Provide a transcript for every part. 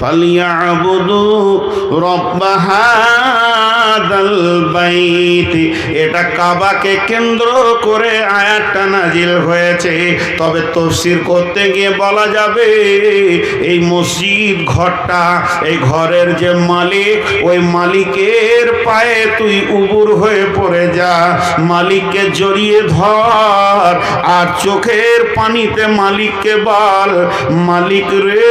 ফালিয়াবুদু রব্বাহাদাল বাইত। এটা কাবাকে কেন্দ্র করে আয়াতটা নাজিল হয়েছে। তবে তফসির করতে গিয়ে বলা যাবে, এই মসজিদ ঘরটা, এই ঘরের যে মালিক, ওই মালিকের পায়ে তুই উবুর হয়ে পড়ে যা। মালিককে জড়িয়ে ধর, আর চোখের পানিতে মালিককে বল। মালিক রে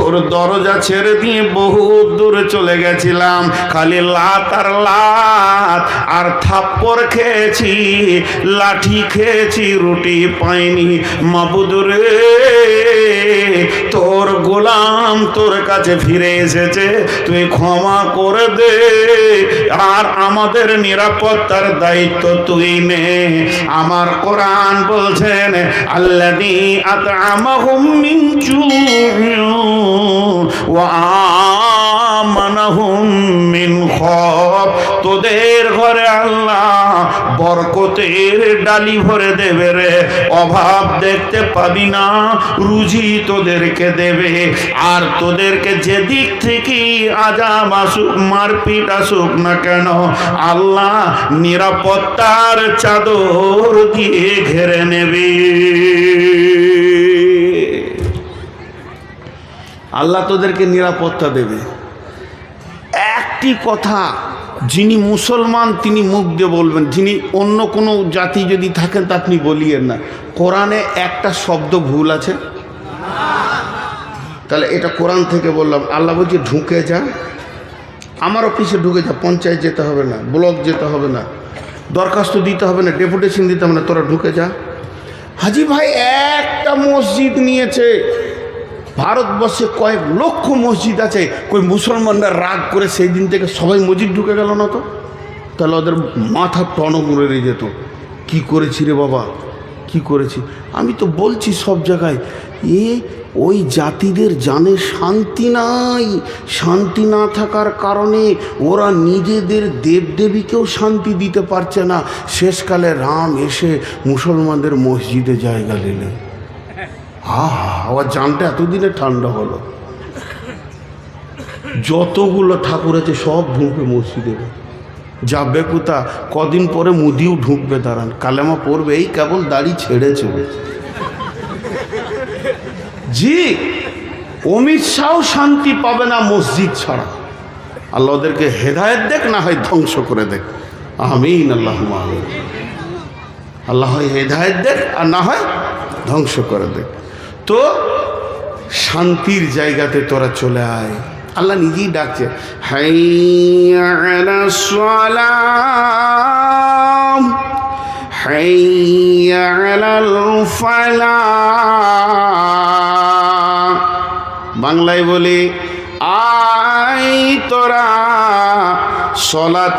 তোর দরজা ছেড়ে দিয়ে বহু দূরে চলে গেছিলাম। খালি লাত আর লাত আর থাপ্পড় খেয়েছি, লাঠি খেয়েছি, রুটি পাইনি। মাবুদ রে, তোর গোলাম তোর কাছে ফিরে এসেছে, তুই ক্ষমা করে দে। আর আমাদের নিরাপত্তার দায়িত্ব তুই নে। আমার কোরআন বলছেন আল্লাদি আতআমাহুম মিন জু'in ওয়া আমানাহুম মিন খব তোদের ঘরে আল্লাহ বরকতের ডালি ভরে দেবে রে। অভাব দেখতে পাবি না, রুজি তোদেরকে দেবে। আর তোদেরকে যে দিক থেকে আজাব আসুক, মারপিট আসুক না কেন, আল্লাহ নিরাপত্তার চাদর দিয়ে ঘেরে নেবে। আল্লাহ তোদেরকে নিরাপত্তা দেবে। একটি কথা যিনি মুসলমান, তিনি মুখ দিয়ে বলবেন, যিনি অন্য কোনো জাতি যদি থাকেন তা আপনি বলিয়েন না। কোরআনে একটা শব্দ ভুল আছে। তাহলে এটা কোরআন থেকে বললাম, আল্লাহ বলছে ঢুকে যা। আমার অফিসে ঢুকে যা, পঞ্চায়েত যেতে হবে না, ব্লক যেতে হবে না, দরখাস্ত দিতে হবে না, ডেপুটেশন দিতে হবে না, তোরা ঢুকে যা। হাজি ভাই, একটা মসজিদ নিয়েছে। ভারতবর্ষে কয়েক লক্ষ মসজিদ আছে। কই মুসলমানরা রাগ করে সেই দিন থেকে সবাই মসজিদ ঢুকে গেল না তো? তাহলে ওদের মাথা টনক উড়ে যেত। কি করেছি রে বাবা? কি করেছি? আমি তো বলছি সব জায়গায়, এ ওই জাতিদের জানে শান্তি নাই। শান্তি না থাকার কারণে ওরা নিজেদের দেবদেবীকেও শান্তি দিতে পারছে না। শেষকালে রাম এসে মুসলমানদের মসজিদে জায়গা নিলেন হা হা আমার জানটা এতদিনে ঠান্ডা হলো। যতগুলো ঠাকুর আছে, সব ঢুকবে মসজিদে। যাবে কোথা? কদিন পরে মুদিও ঢুকবে, দাঁড়ান। কালেমা পড়বে, এই কেবল দাড়ি ছেড়েছে জি, অমিত শাহ শান্তি পাবে না মসজিদ ছাড়া। আল্লাহ ওদেরকে হেদায়ত দেখ, না হয় ধ্বংস করে দেখ। আমিন আল্লাহ আল্লাহ হয় হেদায়ত দেখ, আর না হয় ধ্বংস করে দেখ। তো শান্তির জায়গাতে তোরা চলে আয়। আল্লাহ নিজেই ডাকছে বাংলায় বলি আই তোরা সলাতের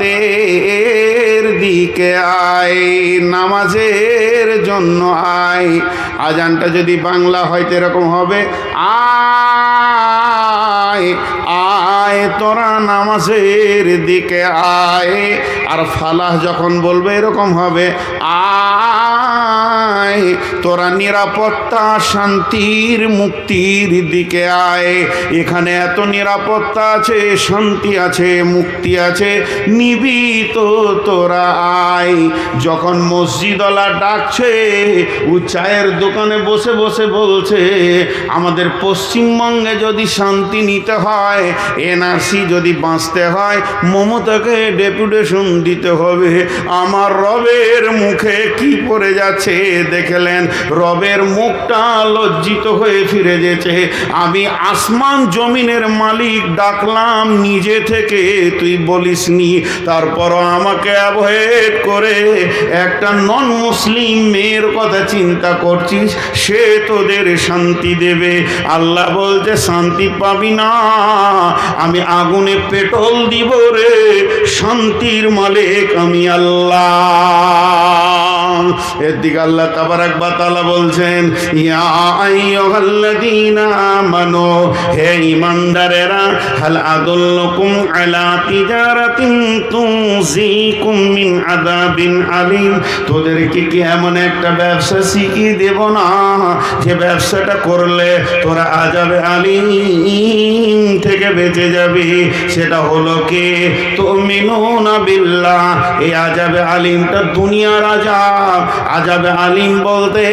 দিকে আয়, নামাজের জন্য আয়। আজানটা যদি বাংলা হয় তো এরকম হবে, আয় আয়, তোরা নামাজের দিকে আয়। আর ফালাহ যখন বলবে এরকম হবে, আয়। তোরা নিরাপত্তা, শান্তির মুক্তির দিকে আয়। এখানে এত নিরাপত্তা আছে, শান্তি আছে, মুক্তি আছে নিবি তো তোরা আয়। যখন মসজিদওয়ালা ডাকছে ও চায়ের দোকানে বসে বসে বলছে, আমাদের পশ্চিমবঙ্গে যদি শান্তি নিতে হয়, এনআরসি যদি বাঁচতে হয়, মমতাকে ডেপুটেশন দিতে হবে। আমার রবের মুখে কি পড়ে যাচ্ছে দেখলেন রবের মুখটা লজ্জিত হয়ে ফিরে যেছে আমি আসমান জমিনের মালিক ডাকলাম, নিজে থেকে তুই বলিসনি তারপরও আমাকে অ্যাভয়েড করে একটা নন মুসলিম মেয়ের কথা চিন্তা করছিস, সে তোদের শান্তি দেবে। আল্লাহ বলছে, শান্তি পাবি না। আমি আগুনে পেট্রোল দিব রে, শান্তির মালিক আমি আল্লাহ। এর দিকে আল্লাহ তোদেরকে কি এমন একটা ব্যবসা শিখিয়ে দেব না? যে ব্যবসাটা করলে তোরা আজাবে আলিম থেকে বেঁচে যাবি। সেটা হলো কি? তুমিনুনা বিল্লাহ, এই আজাবে আলিমটা দুনিয়ার আজাব আজাবে আলিম বলতে,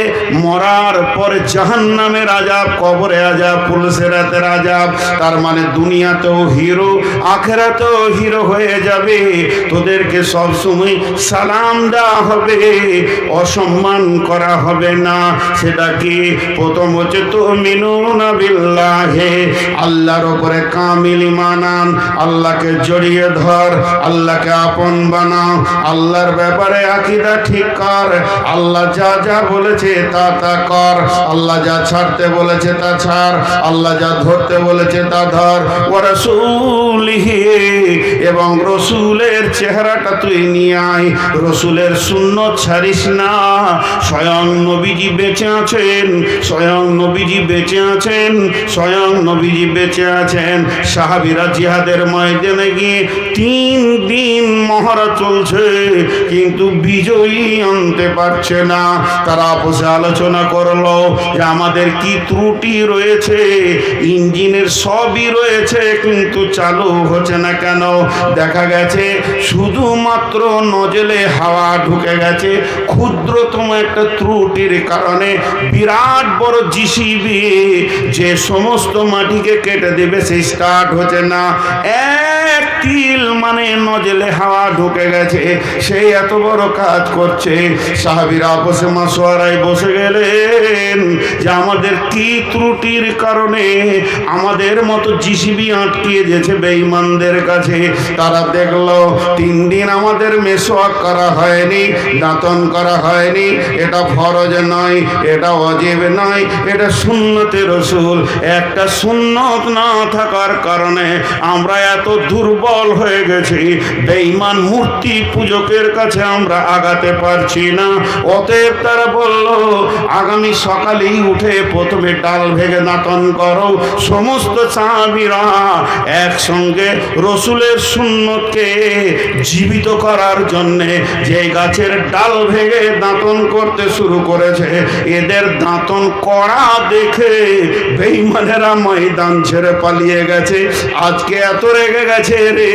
মরার পরে জাহান্নামের আজাব কবরে আজাব পুলিশের রাতের আজাব তার মানে দুনিয়াতেও হিরো, আখেরাতেও হিরো হয়ে যাবে। তোদেরকে সব সময় সালাম দেওয়া হবে, অসম্মান করা হবে না। সেটা কি? প্রথম হচ্ছে তো মিনুনা বিল্লাহে, আল্লাহর ওপরে কামিল মানান আল্লাহকে জড়িয়ে ধর, আল্লাহকে আপন বানাও, আল্লাহর ব্যাপারে আকিদা ঠিক কর, আল্লাহ যা যা বলেছে, তা তা কর। আল্লাহ যা ছাড়তে বলেছে, তা ছাড়। আল্লাহ যা ধরতে বলেছে, তা ধর। ও রসুলিহি, এবং রসুলের চেহারাটা তুই নিয়ে আয়। রসুলের শূন্য ছাড়িস না। স্বয়ং নবীজি বেঁচে আছেন, স্বয়ং নবীজি বেঁচে আছেন, স্বয়ং নবীজি বেঁচে আছেন। সাহাবিরা জিহাদের ময়দানে গিয়ে তিন দিন মহড়া চলছে, কিন্তু বিজয়ী আনতে পারছে না। তারা আপসে আলোচনা করল যে আমাদের কি ত্রুটি রয়েছে? ইঞ্জিনের সবই রয়েছে, কিন্তু চালু হচ্ছে না কেন? দেখা গেছে শুধুমাত্র নজলে হাওয়া ঢুকে গেছে। ক্ষুদ্রতম একটা ত্রুটির কারণে বিরাট বড় জিসিবি যে সমস্ত মাটিকে কেটে দেবে সেই স্টার্ট হচ্ছে না। এক তিল মানে নজলে হাওয়া ঢুকে গেছে। সেই এত বড় কাজ করছে। সাহাবিরা বসে মাসোয়ারায় বসে গেলেন যে আমাদের কি ত্রুটির কারণে আমাদের মতো জিসিবি আটকিয়ে দিয়েছে বেঈমানদের কাছে। তারা দেখল, তিন দিন আমাদের মেসোয়াক করা হয়নি, দাঁতন করা হয়নি। এটা ফরজ নয়, এটা অজেব নয়, এটা সুন্নতে রসুল। একটা সুন্নত না থাকার কারণে আমরা এত দুর্বল হয়ে গেছি। বেঈমান মূর্তি পূজকের কাছে আমরা আগাতে পারছি না। অতএব তারা বলল, আগামী সকালেই উঠে প্রথমে ডাল ভেঙে দাঁতন করো। সমস্ত সাহাবিরা একসঙ্গে রসুলের সুন্নতকে জীবিত করার জন্যে যে গাছের ডাল ভেঙে দাঁতন করতে শুরু করেছে, এদের দাঁতন কড়া দেখে বেইমানেরা ময়দান ছেড়ে পালিয়ে গেছে। আজকে এত রেগে গেছে রে,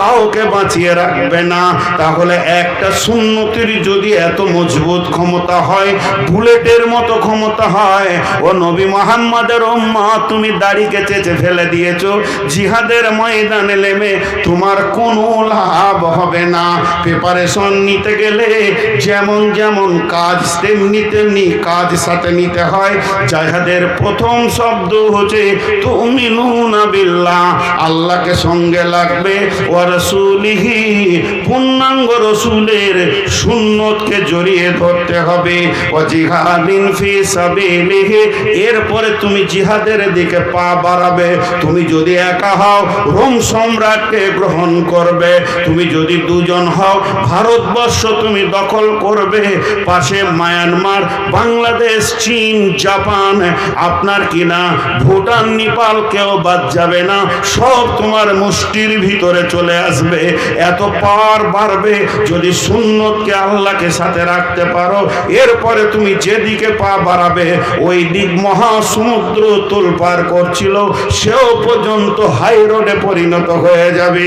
কাউকে বাঁচিয়ে রাখবে না। তাহলে একটা সুন্নতির যদি এত মজবুত ক্ষমতা হয়, বুলেটের মতো ক্ষমতা হয়, ও নবী মোহাম্মদের মা তুমি দাড়িকে চেচে ফেলে দিয়েছ, জিহাদের ময়দানে নেমে তোমার কোনো লাভ হবে না। প্রিপারেশন নিতে গেলে যেমন যেমন কাজ, তেমনি তেমনি কাজ সাথে নিতে হয়। জাহাদের প্রথম শব্দ হচ্ছে তুমি নুনা বিল্লাহ, আল্লাহকে সঙ্গে লাগবে ও রসুলিহি, পূর্ণাঙ্গ রসুলের সুন্নতকে জড়িয়ে ধরতে হবে। ও জিহাদিন ফি সাবিলিহি, এরপরে তুমি জিহাদের দিকে পা বাড়াবে। তুমি যদি একা হও, রোম সম্রাটকে গ্রহণ করবে। তুমি যদি দুজন হও, ভারতবর্ষ তুমি দখল করবে। পাশে মায়ানমার, বাংলাদেশ, চীন, জাপান, আপনার কিনা ভুটান, নেপাল কেউ বাদ যাবে না। সব তোমার মুষ্টির ভিতরে চলে আসবে। এত পার বাড়বে যদি সুন্নতকে আল্লাহকে সাথে রাখতে পারো। এরপরে তুমি যেদিকে পা বাড়াবে, ওই দিক মহাসমুদ্র তোলপার করছিল, সেও পর্যন্ত হাই রোডে পরিণত হয়ে যাবে।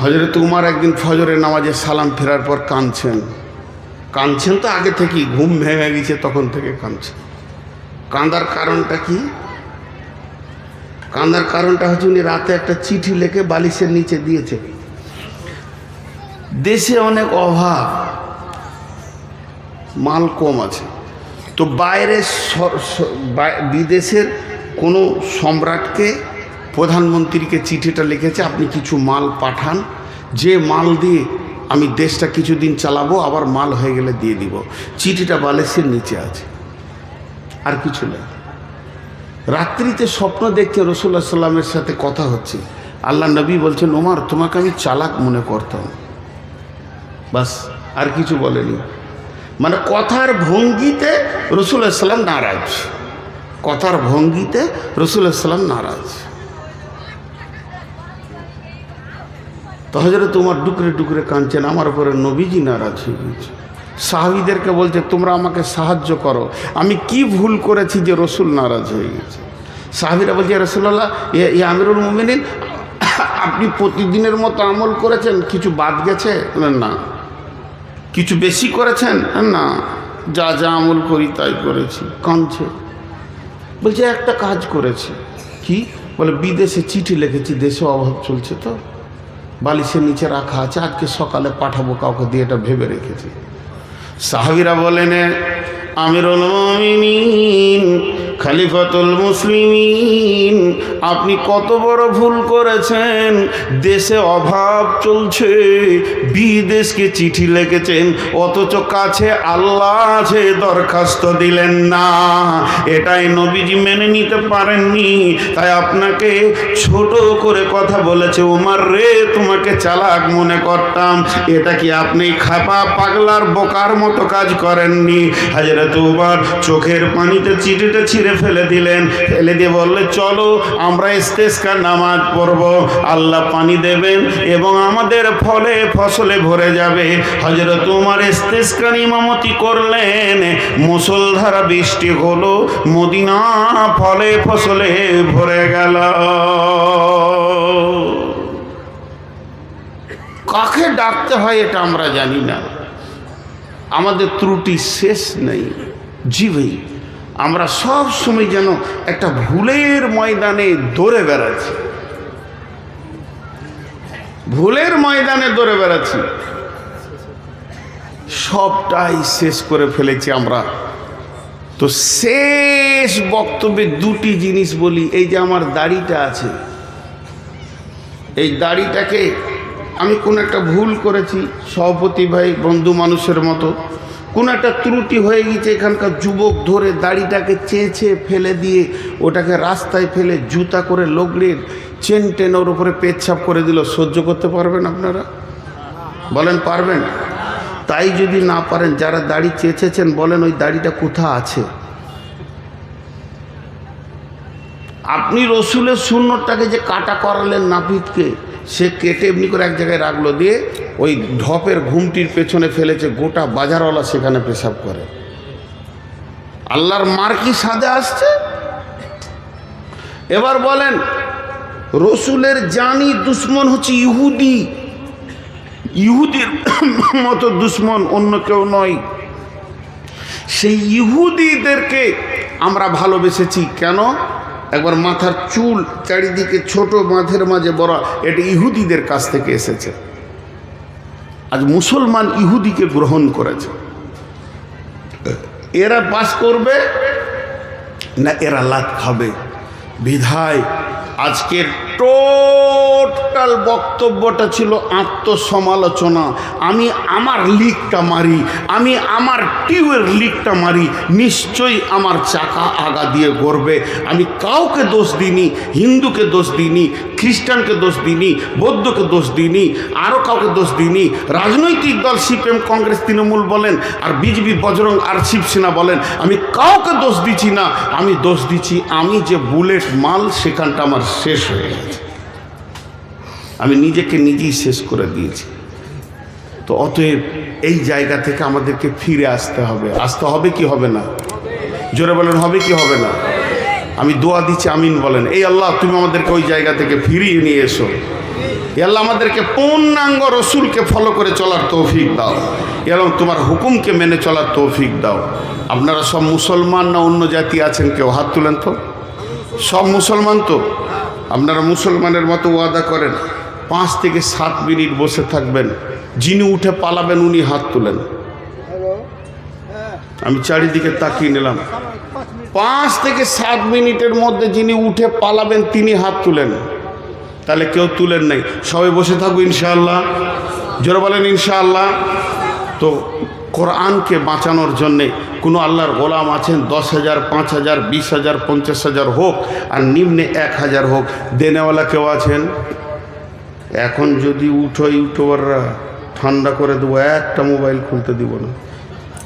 হজরত উমার একদিন ফজরের নামাজে সালাম ফেরার পর কাঁদছেন। কাঁদছেন তো আগে থেকেই, ঘুম ভেঙে গেছে তখন থেকে কাঁদছেন। কাঁদার কারণটা কি? কাঁদার কারণটা হচ্ছে উনি রাতে একটা চিঠি লেখে বালিশের নিচে দিয়েছে দেশে অনেক অভাব, মাল কম আছে। তো বাইরে বিদেশের কোনো সম্রাটকে, প্রধানমন্ত্রীকে চিঠিটা লিখেছে, আপনি কিছু মাল পাঠান, যে মাল দিয়ে আমি দেশটা কিছুদিন চালাবো, আবার মাল হয়ে গেলে দিয়ে দিব। চিঠিটা বালিশের নিচে আছে। আর কিছু নেই। রাত্রিতে স্বপ্ন দেখছে রসুল্লাহ সাল্লামের সাথে কথা হচ্ছে। আল্লাহ নবী বলছেন, ওমার, তোমাকে আমি চালাক মনে করতাম। বাস, আর কিছু বলেনি। মানে কথার ভঙ্গিতে রসুল ইসলাম নারাজ। কথার ভঙ্গিতে রসুল ইসলাম নারাজ। তো হজরে তোমার ডুকরে ডুকরে কাঁদছেন, আমার উপরে নবীজি নারাজ হয়ে গেছে সাহাবিদেরকে বলছে, তোমরা আমাকে সাহায্য করো। আমি কি ভুল করেছি যে রসুল নারাজ হয়ে গেছে? সাহাবিরা বলছে রসুল্লাহ এ আমিরুল মোমিনিন, আপনি প্রতিদিনের মতো আমল করেছেন, কিছু বাদ গেছে? না। কিছু বেশি করেছেন? না, যা যা আমল করি, তাই করেছি। কাঁদছে? বলছে, একটা কাজ করেছি। কি? বলে, বিদেশে চিঠি লিখেছি দেশে অভাব চলছে তো। বালিশের নিচে রাখা আছে, আজকে সকালে পাঠাবো কাউকে দিয়ে, এটা ভেবে রেখেছি। সাহাবিরা বলেন আমিরুল মুমিনিন খালিফাতুল মুসলিমিন। আপনি কত বড় ভুল করেছেন? দেশে অভাব চলছে, বিদেশকে চিঠি লিখেছেন, অথচ কাছে আল্লাহ আছে, দরখাস্ত দিলেন না। এটাই নবীজি মেনে নিতে পারেননি। তাই আপনাকে ছোট করে কথা বলেছে উমার রে, তোমাকে চালাক মনে করতাম। এটা কি আপনি খাপা পাগলার বোকার মতো কাজ করেননি? হাজরত উমার চোখের পানিতে চিঠিটা ছিঁড়ে ফেলে দিলেন। ফেলে দিয়ে বললে চলো আমরা ইস্তেস্কার নামাজ পড়ব, আল্লাহ পানি দেবেন এবং আমাদের ফলে ফসলে ভরে যাবে। হজরত উমার ইস্তেস্কার ইমামতি করলেন, মুসলধারা বৃষ্টি হলো, মদিনা ফলে ফসলে ভরে গেল। কাকে ডাকতে হয় এটা আমরা জানি না। আমাদের ত্রুটি শেষ নেই, জি ভাই। আমরা সব সময় যেন একটা ভুলের ময়দানে দৌড়ে বেড়াচ্ছি। ভুলের ময়দানে দৌড়ে বেড়াচ্ছি। সবটাই শেষ করে ফেলেছি আমরা। তো শেষ বক্তব্যে দুটি জিনিস বলি, এই যে আমার দাড়িটা আছে, এই দাড়িটাকে আমি কোন একটা ভুল করেছি, সভাপতি ভাই, বন্ধু মানুষের মতো। কোন একটা ত্রুটি হয়ে গেছে, এখানকার যুবক ধরে দাড়িটাকে চেঁচে ফেলে দিয়ে ওটাকে রাস্তায় ফেলে জুতা করে লগড়িয়ে চেন টেন ওর উপরে পেচ্ছাপ করে দিল। সহ্য করতে পারবেন আপনারা? বলেন, পারবেন? তাই যদি না পারেন, যারা দাড়ি চেঁচেছেন, বলেন ওই দাড়িটা কোথা আছে? আপনি রসুলের শূন্যটাকে যে কাটা করালেন নাপিতকে সে কেটে এমনি করে এক জায়গায় রাখল দিয়ে ওই ঢপের ঘুমটির পেছনে ফেলেছে, গোটা বাজারওয়ালা সেখানে পেশাব করে। আল্লাহর মার কি সাদে আসছে? এবার বলেন, রসুলের জানি দুশ্মন হচ্ছে ইহুদি। ইহুদির মতো দুশ্মন অন্য কেউ নয়। সেই ইহুদিদেরকে আমরা ভালোবেসেছি। কেন? একবার মাথার চুল চারিদিকে ছোট মাঝের মাঝে বড়, এটা ইহুদিদের কাছ থেকে এসেছে। আজ মুসলমান ইহুদিকে গ্রহণ করেছে। এরা পাস করবে না এরা লাত খাবে? বিধায় আজকের টোটাল বক্তব্যটা ছিল আত্মসমালোচনা। আমি আমার লিকটা মারি, আমি আমার টিউয়ের লিকটা মারি, নিশ্চয়ই আমার চাকা আগা দিয়ে গড়বে। আমি কাউকে দোষ দিইনি, হিন্দুকে দোষ দিইনি, খ্রিস্টানকে দোষ দিইনি, বৌদ্ধকে দোষ দিইনি, আরও কাউকে দোষ দিইনি। রাজনৈতিক দল সিপিএম, কংগ্রেস, তৃণমূল বলেন, আর বিজেপি, বজরং, আর শিবসেনা বলেন, আমি কাউকে দোষ দিচ্ছি না, আমি দোষ দিচ্ছি, আমি যে বুলেট মাল, সেখানটা আমার শেষ হয়ে গেছে। আমি নিজেকে নিজেই শেষ করে দিয়েছি। তো অতএব এই জায়গা থেকে আমাদেরকে ফিরে আসতে হবে। আসতে হবে কি হবে না? জোরে বলেন, হবে কি হবে না? আমি দোয়া দিচ্ছি, আমিন বলেন। এই আল্লাহ, তুমি আমাদেরকে ওই জায়গা থেকে ফিরিয়ে নিয়ে এসো। আল্লাহ আমাদেরকে পূর্ণাঙ্গ রসুলকে ফলো করে চলার তৌফিক দাও। এবং তোমার হুকুমকে মেনে চলার তৌফিক দাও। আপনারা সব মুসলমান না অন্য জাতি আছেন কেউ? হাত তুলেন তো। সব মুসলমান তো? আপনারা মুসলমানের মতো ওয়াদা করেন। পাঁচ থেকে সাত মিনিট বসে থাকবেন। যিনি উঠে পালাবেন, উনি হাত তুলেন। আমি চারিদিকে তাকিয়ে নিলাম। পাঁচ থেকে সাত মিনিটের মধ্যে যিনি উঠে পালাবেন, তিনি হাত তুলেন। তাহলে কেউ তুলেন নাই। সবাই বসে থাকব ইনশাআল্লাহ। জোরে বলেন, ইনশাআল্লাহ। তো কোরআনকে বাঁচানোর জন্যে কোনো আল্লাহর গোলাম আছেন, দশ হাজার, পাঁচ হাজার, বিশ হাজার, পঞ্চাশ হাজার হোক, আর নিম্নে এক হাজার হোক। দেনেওয়ালা কেউ আছেন? এখন যদি উঠো ইউটিউবাররা ঠান্ডা করে দেবো, একটা মোবাইল খুলতে দিব না।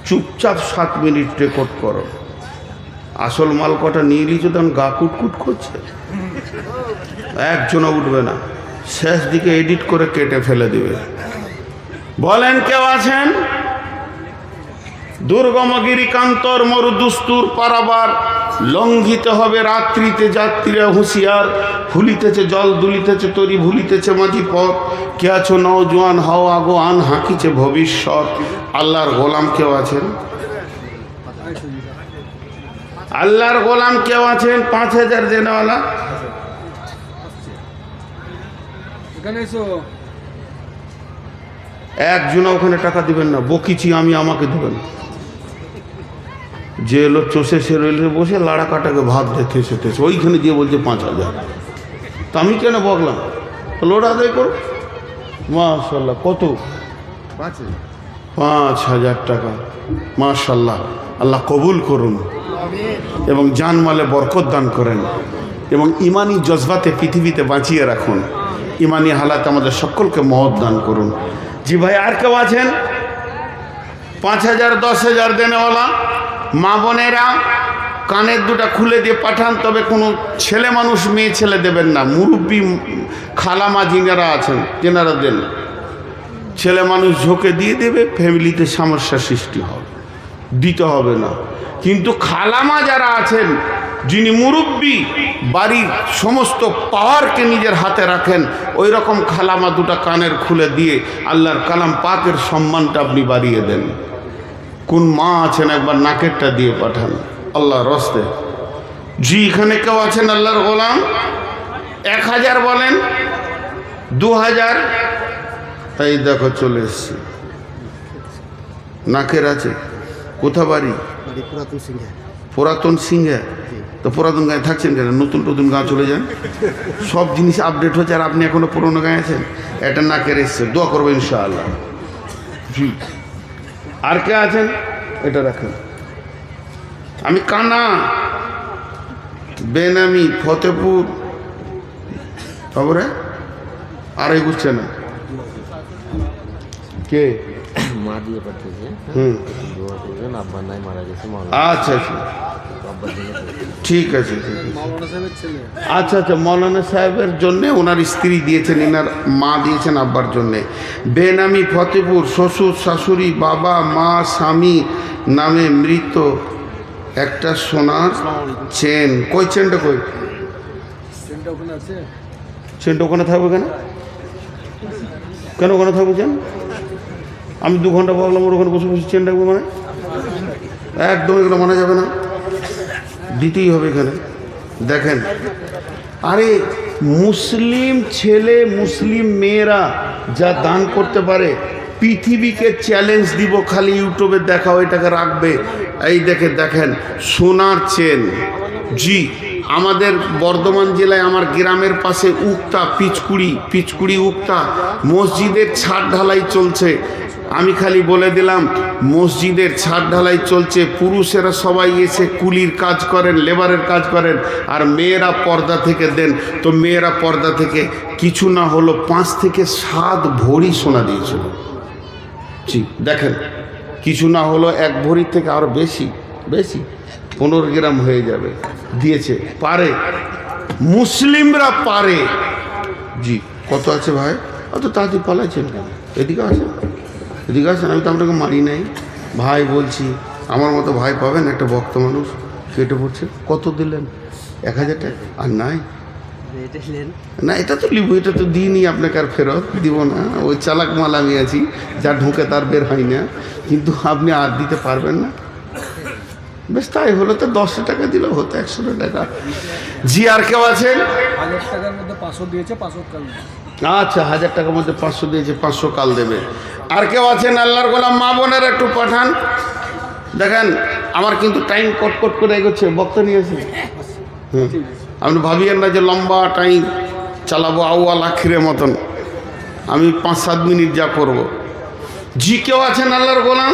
চুপচাপ সাত মিনিট রেকর্ড করো। আসল মাল কটা নিয়ে নিয়েছো তখন গা কুটকুট করছে। একজনও উঠবে না। শেষ দিকে এডিট করে কেটে ফেলে দিবে। বলেন কেউ আছেন? দুর্গমগিরি কান্তর মরুদুস্তুর পারাবার লঙ্ঘিত হবে রাত্রিতে যাত্রীরা হুঁশিয়ার ভুলিতেছে জল দুলিতেছে তরি ভুলিতেছে মাঝি পথ। কে আছো নৌজোয়ান হাও আগো আন হাঁকিছে ভবিষ্যৎ। আল্লাহর গোলাম কেউ আছেন? আল্লাহর গোলাম কেউ আছেন? পাঁচ হাজার দেনেওয়ালা একজনও ওখানে টাকা দিবেন না। বকিছি আমি আমাকে দেবেন যে এলো চষে সে রইলে বসে লাড়া কাটাকে ভাত দেখে সেটেছে ওইখানে গিয়ে বলছে পাঁচ হাজার। তা আমি কেন বকলাম? লোড আদায় করো মাশাল্লাহ কত? পাঁচে পাঁচ হাজার টাকা। মাশাল্লাহ আল্লাহ কবুল করুন। এবং জানমালে বরকত দান করেন। এবং ইমানি জজবাতে পৃথিবীতে বাঁচিয়ে রাখুন। ইমানি হালাত আমাদের সকলকে মহৎ দান করুন। জি ভাই আর কেউ আছেন? পাঁচ হাজার দশ হাজার দেনেওয়ালা? মা বোনেরা কানের দুটা খুলে দিয়ে পাঠান, তবে কোনো ছেলে মানুষ, মেয়ে ছেলে দেবেন না। মুরব্বী খালামা যিনারা আছেন তেনারা দেন। ছেলে মানুষ ঝোঁকে দিয়ে দেবে, ফ্যামিলিতে সমস্যা সৃষ্টি হবে, দিতে হবে না। কিন্তু খালামা যারা আছেন, যিনি মুরব্বী, বাড়ির সমস্ত পাওয়ারকে নিজের হাতে রাখেন, ওই রকম খালামা দুটা কানের খুলে দিয়ে আল্লাহর কালাম পাকের সম্মানটা আপনি বাড়িয়ে দেন। কোন মা আছেন একবার নাকেরটা দিয়ে পাঠান। আল্লাহ রস্তে। জি এখানে কেউ আছেন আল্লাহর গোলাম? এক হাজার বলেন। দু হাজার? এই দেখো চলে এসছি। নাকের আছে। কোথা বাড়ি? পুরাতন সিংহে। পুরাতন সিংহে? তো পুরাতন গায়ে থাকছেন কেন? নতুন নতুন গাঁ চলে যান? সব জিনিস আপডেট হচ্ছে আর আপনি এখনও পুরনো গায়ে আছেন? এটা নাকের এসছে। দোয়া করব ইনশাআল্লাহ। জি। আর কে আছেন? এটা রাখেন আমি কানা। বেনামি ফতেপুর খবরে আর এগুচ্ছে না। কে? মা দিয়ে পাঠিয়েছে হুম দোয়া করবেন আব্বার নাই মারা গেছে আচ্ছা আচ্ছা জন্য ঠিক আছে আচ্ছা আচ্ছা মৌলানা সাহেবের জন্য ওনার স্ত্রী দিয়েছেন এনার মা দিয়েছেন আব্বার জন্যে বেনামি ফতেপুর শ্বশুর শাশুড়ি বাবা মা স্বামী নামে মৃত একটা সোনার চেন কই চেনটা কই আছে চেনটা ওখানে থাকবে কেন কেন ওখানে থাকবে চেন আমি দু ঘণ্টা ভাবলাম ওর ওখানে বসে বসে চেন রাখব মানে। একদম এগুলো মানা যাবে না। দিতেই হবে এখানে। দেখেন। আরে, মুসলিম ছেলে, মুসলিম মেয়েরা যা দান করতে পারে, পৃথিবীকে চ্যালেঞ্জ দিব খালি ইউটিউবে দেখা এটাকে রাখবে। এই দেখে দেখেন, সোনার চেন জি, আমাদের বর্ধমান জেলায় আমার গ্রামের পাশে উক্তা পিচকুড়ি পিচকুড়ি উক্তা। মসজিদের ছাদ ঢালাই চলছে। আমি খালি বলে দিলাম, মসজিদের ছাদ ঢালাই চলছে, পুরুষেরা সবাই এসে কুলির কাজ করেন, লেবারের কাজ করেন, আর মেয়েরা পর্দা থেকে দেন। তো মেয়েরা পর্দা থেকে কিছু না হলো পাঁচ থেকে সাত ভরি সোনা দিয়েছিল। জি, দেখেন, কিছু না হলো এক ভরির থেকে আরও বেশি বেশি, পনেরো গ্রাম হয়ে যাবে, দিয়েছে, পারে। মুসলিমরা পারে। জি, কত আছে ভাই? অত তাড়াতাড়ি পালাইছেন কেন? এদিকে আসেন। এদিকে আসেন আমি তো আপনাকে মারি নাই। ভাই বলছি আমার মতো ভাই পাবেন একটা ভক্ত মানুষ কেটে পড়ছে। কত দিলেন? এক হাজার টাকা? আর নাই? না এটা তো লিবো এটা তো দিইনি আপনাকে আর ফেরত দিব না। ওই চালাক মাল আমি আছি যা ঢুকে তার বের হয় না। কিন্তু আপনি আর দিতে পারবেন না। বেশ তাই হলো তো দশশো টাকা দিলে হতো একশো টাকা। জি আর কেউ আছেন? হাজার টাকার মধ্যে পাঁচশো দিয়েছে পাঁচশো আচ্ছা হাজার টাকার মধ্যে পাঁচশো দিয়েছে, পাঁচশো কাল দেবে। আর কেউ আছেন? আল্লাহর গোলাম, মা বোনের একটু পাঠান। দেখেন, আমার কিন্তু টাইম কট কট করে এগোচ্ছে। বক্তা নিয়েছে আপনি ভাবিয়েন না যে লম্বা টাইম চালাবো, আউয়াল আখিরের মতন। আমি পাঁচ সাত মিনিট যা করব। জি, কেউ আছেন? আল্লাহর গোলাম?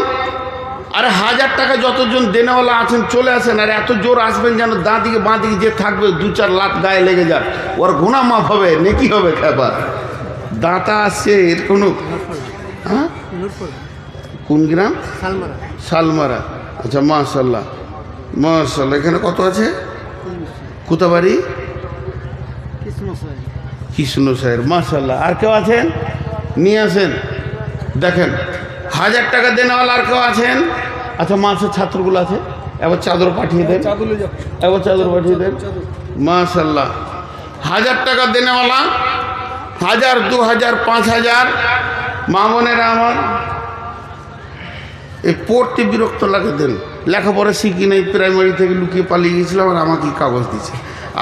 আরে হাজার টাকা যতজন দেনেওয়ালা আছেন চলে আসেন আর এত জোর আসবেন যেন দা দিকে বাঁ দিকে যে থাকবে দু চার লাখ গায়ে লেগে যাক। ওর গুণা মাফ হবে নেকি হবে খেপার দাঁতা আসছে এর কোনো হ্যাঁ কোন গ্রাম? সালমারা। শালমারা আচ্ছা মাশাল্লাহ মাশাল্লাহ এখানে কত আছে? কোথাবাড়ি? কৃষ্ণ সাহের মাশাল্লাহ আর কেউ আছেন? নিয়ে আসেন। দেখেন হাজার টাকা দেনেওয়ালা আর কেউ আছেন? আচ্ছা মাসের ছাত্রগুলো আছে? এবার চাদর পাঠিয়ে দেন। এবার চাদর পাঠিয়ে দেন। মাশাল্লাহ হাজার টাকা দেনেওয়ালা হাজার দু হাজার পাঁচ হাজার। মামনেরা আমার এই পড়তে বিরক্ত লাগে দেন। লেখাপড়া শিখি নাই প্রাইমারি থেকে লুকিয়ে পালিয়ে গেছিলাম আর আমাকে কাগজ দিচ্ছে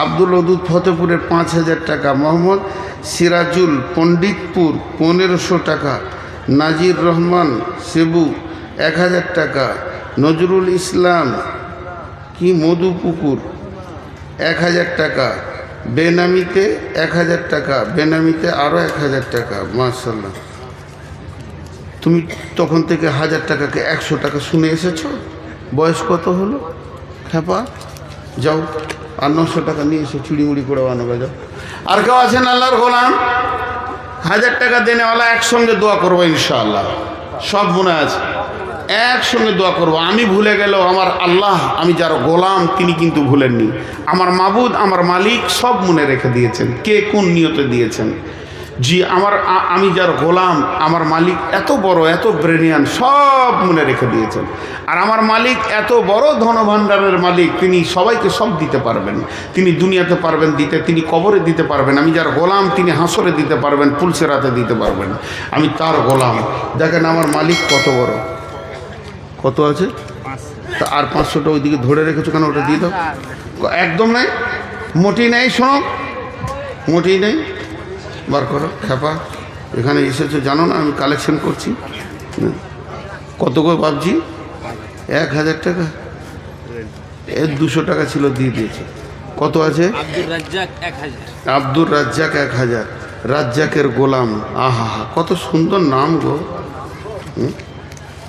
আব্দুল ওদুদ ফতেপুরের পাঁচ হাজার টাকা মোহাম্মদ সিরাজুল পণ্ডিতপুর পনেরোশো টাকা নাজির রহমান সেবু এক হাজার টাকা। নজরুল ইসলাম, কি মধুপুকুর এক হাজার টাকা। বেনামিতে এক হাজার টাকা। বেনামিতে আরও এক হাজার টাকা মার্শাল্লাহ তুমি তখন থেকে হাজার টাকাকে একশো টাকা শুনে এসেছ? বয়স কত হলো? খেপা যাও, আর নশো টাকা নিয়ে এসে, চুড়িমুড়ি করে বানাবে যাও। আর কেউ আছেন আল্লাহর গোলাম? হাজার টাকা দেনেওয়ালা একসঙ্গে দোয়া করব ইনশাআল্লাহ। সব মনে আছে। একসঙ্গে দোয়া করব। আমি ভুলে গেলেও আমার আল্লাহ, আমি যার গোলাম, তিনি কিন্তু ভুলেননি। আমার মাবুদ, আমার মালিক সব মনে রেখে দিয়েছেন। কে কোন নিয়তে দিয়েছেন? জি, আমার আমি যার গোলাম, আমার মালিক এত বড়, এত ব্রেনিয়ান সব মনে রেখে দিয়েছেন। আর আমার মালিক এত বড় ধনভাণ্ডারের মালিক, তিনি সবাইকে সব দিতে পারবেন। তিনি দুনিয়াতে পারবেন দিতে, তিনি কবরে দিতে পারবেন। আমি যার গোলাম, তিনি হাসরে দিতে পারবেন, পুলসেরাতে দিতে পারবেন। আমি তার গোলাম। দেখেন আমার মালিক কত বড়। কত আছে? তা আর পাঁচশোটা ওইদিকে ধরে রেখেছো কেন? ওটা দিয়ে দাও। একদম নাই? মোটি নেই শোনো। মোটি নেই। বার করো খেপা এখানে এসেছ জানো না আমি কালেকশন করছি। হুম। কত করে ভাবছি এক হাজার টাকা? এর দুশো টাকা ছিল দিয়ে দিয়েছে। কত আছে? আব্দুর রাজ্জাক এক হাজার। রাজ্জাকের গোলাম। আহা কত সুন্দর নাম গো। হুম?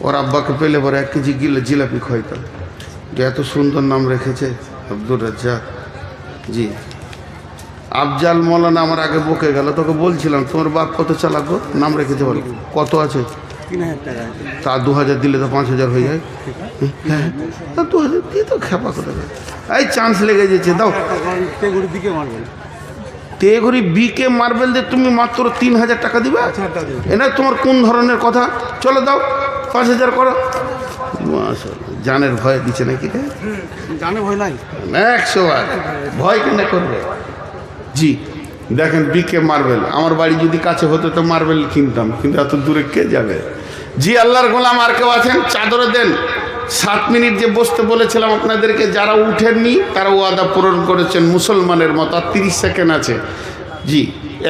ওর আব্বাকে পেলে পরে এক কেজি গিলে জিলাপি খাইতাম যে এত সুন্দর নাম রেখেছে আব্দুর রাজ্জাক। জি। আফজাল মৌলানা আমার আগে বকে গেল তোকে বলছিলাম তোমার বাপ কত চালাক গো? নাম রেখেছে বলো। কত আছে? তা দু হাজার দিলে তো পাঁচ হাজার হয়ে যায়। হ্যাঁ দু হাজার দিয়ে তো খেপা করে এই চান্স লেগে যেছে দাও। তেঘরি বিকে মার্বেল দিয়ে তুমি মাত্র তিন হাজার টাকা দিবে? এটা তোমার কোন ধরনের কথা? চলো দাও। পাঁচ হাজার করো মাশাআল্লাহ, জানের ভয় দিচ্ছে নাকি রে? জানে ভয় নাই। একশো বার ভয় কেন করবে? জি দেখেন বিকে মার্বেল আমার বাড়ি যদি কাছে হতো তো মার্বেল কিনতাম। কিন্তু এত দূরে কে যাবে? জি আল্লাহর গোলাম আর কেউ আছেন? চাদরে দেন। সাত মিনিট যে বসতে বলেছিলাম আপনাদেরকে যারা উঠেননি তারা ওয়াদা পূরণ করেছেন মুসলমানের মতো। আর তিরিশ সেকেন্ড আছে। জি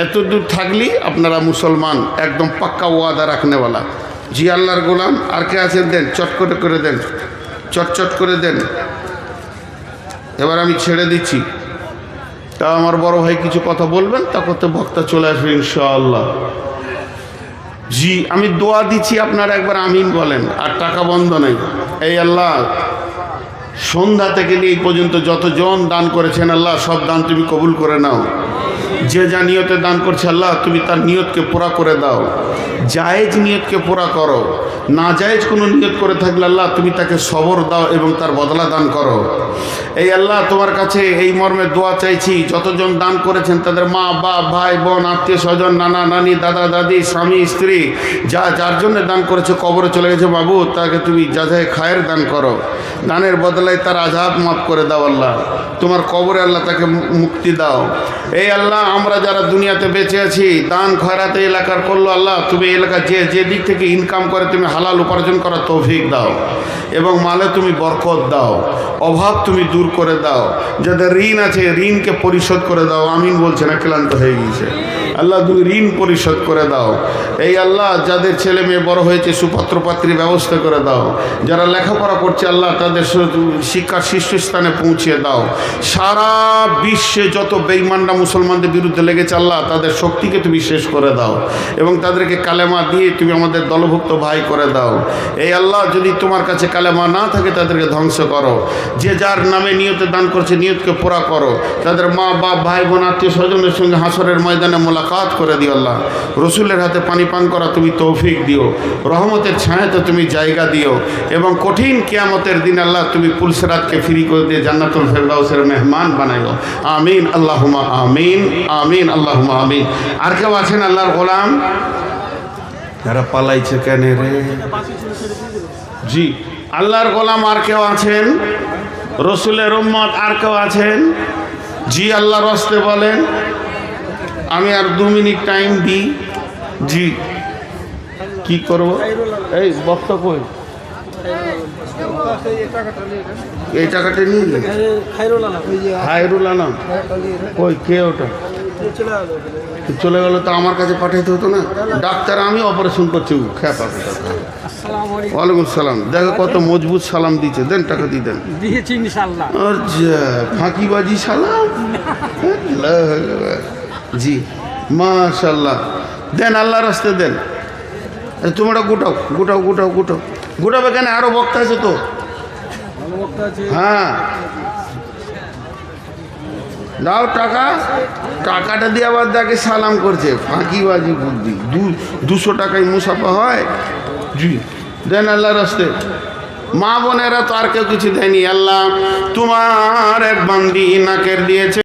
এত দূর থাকলেই আপনারা মুসলমান একদম পাক্কা ওয়াদা রাখনেওয়ালা। জি, আল্লাহর গোলাম। আর কে আছেন দেন? চট করে করে দেন। চট চট করে দেন। এবার আমি ছেড়ে দিচ্ছি। তা আমার বড় ভাই কিছু কথা বলবেন তা করতে বক্তা চলে আসবে ইনশাআল্লাহ। জি, আমি দোয়া দিচ্ছি আপনারা একবার আমিন বলেন, আর টাকা বন্ধ নেই। এই আল্লাহ, সন্ধ্যা থেকে নিয়ে এই পর্যন্ত যতজন দান করেছেন আল্লাহ, সব দান তুমি কবুল করে নাও। যে যা নিয়তে দান করছে আল্লাহ, তুমি তার নিয়তকে পুরা করে দাও। জায়েজ নিয়তকে পুরা করো। না জায়েজ কোনো নিয়ত করে থাকলে আল্লাহ, তুমি তাকে সবর দাও এবং তার বদলা দান করো। এই আল্লাহ, তোমার কাছে এই মর্মে দোয়া চাইছি, যতজন দান করেছেন তাদের মা, বাপ, ভাই, বোন, আত্মীয় স্বজন, নানা, নানি, দাদা, দাদি, স্বামী, স্ত্রী, যা, যার জন্য দান করেছে, কবরে চলে গেছে, বাবু, তাকে তুমি যা যায় খায়ের দান করো। দানের বদলায় তার আজাব মাফ করে দাও আল্লাহ। তোমার কবরে আল্লাহ তাকে মুক্তি দাও। এই আল্লাহ আমরা যারা দুনিয়াতে বেঁচে আছি, দান খয়রাতে এলাকার করল আল্লাহ, তুমি এলাকা যে যে দিক থেকে ইনকাম করে, তুমি হালাল উপার্জন করার তৌফিক দাও। এবং মালে তুমি বরকত দাও। অভাব তুমি দূর করে দাও। যাদের ঋণ আছে, ঋণকে পরিশোধ করে দাও। আমিন বলছে না, ক্লান্ত হয়ে গিয়েছে। আল্লাহ তুমি ঋণ পরিশোধ করে দাও। এই আল্লাহ যাদের ছেলে মেয়ে বড় হয়েছে, সুপাত্র সুপাত্রপাত্রীর ব্যবস্থা করে দাও। যারা লেখাপড়া করছে, আল্লাহ তাদের শিক্ষার শীর্ষস্থানে পৌঁছিয়ে দাও। সারা বিশ্বে যত বেইমানরা মুসলমানদের বিরুদ্ধে লেগেছে, আল্লাহ তাদের শক্তিকে তুমি শেষ করে দাও এবং তাদেরকে কালেমা দিয়ে তুমি আমাদের দলভুক্ত ভাই করে দাও। এই আল্লাহ যদি তোমার কাছে কালেমা না থাকে, তাদেরকে ধ্বংস করো। যে যার নামে নিয়তে দান করছে, নিয়তকে পুরা করো। তাদের মা বাপ ভাই বোন আত্মীয় স্বজনের সঙ্গে হাসরের ময়দানে মোলা মোলাকাত করে দিও আল্লাহ। রসুলের হাতে পানি পান করা তুমি তৌফিক দিও। রহমতের ছায়াতে তুমি জায়গা দিও। এবং কঠিন কিয়ামতের দিন আল্লাহ তুমি পুলসরাতকে ফ্রি করে দিয়ে জান্নাতুল ফেরদাউসের মেহমান বানাইও। আমিন আল্লাহুমা আমিন আমিন আল্লাহুমা আমিন। আর কেউ আছেন আল্লাহর গোলাম? যারা পালাইছে কেন রে? জি, আল্লাহর গোলাম আর কেউ আছেন? রসুলের উম্মত আর কেউ আছেন? জি, আল্লাহর রস্তে বলেন। আমি আর দু মিনিট টাইম দিই। জি। কি করব? এই বক্ত কই? এই টাকাটা নিয়ে নে। হায়রুল আলম। কই কে ওটা? চলে গেল তো আমার কাছে পাঠাইতে হতো না? ডাক্তার আমি অপারেশন করছি। ওয়ালাইকুম সালাম। দেখো কত মজবুত সালাম দিচ্ছে দেন টাকা দিয়ে দেন। দিয়েছি আচ্ছা ফাঁকিবাজি সালাম। জি। মাশাল্লাহ দেন আল্লাহ রাস্তে দেন। এ, তোমরা গোটাও গোটাও গোটাও গোটাও। গোটাবে কেন? আরও বক্তা আছে তো। হ্যাঁ। দাও টাকা। টাকাটা দিয়ে আবার দেখে সালাম করছে। ফাঁকিবাজি বুদ্ধি। দু দুশো টাকায় মুসাফা হয়? জি। দেন আল্লাহ রাস্তে। মা বোনেরা তো আর কেউ কিছু দেয়নি। আল্লাহ তোমার এক বান্দি নাকের দিয়েছে।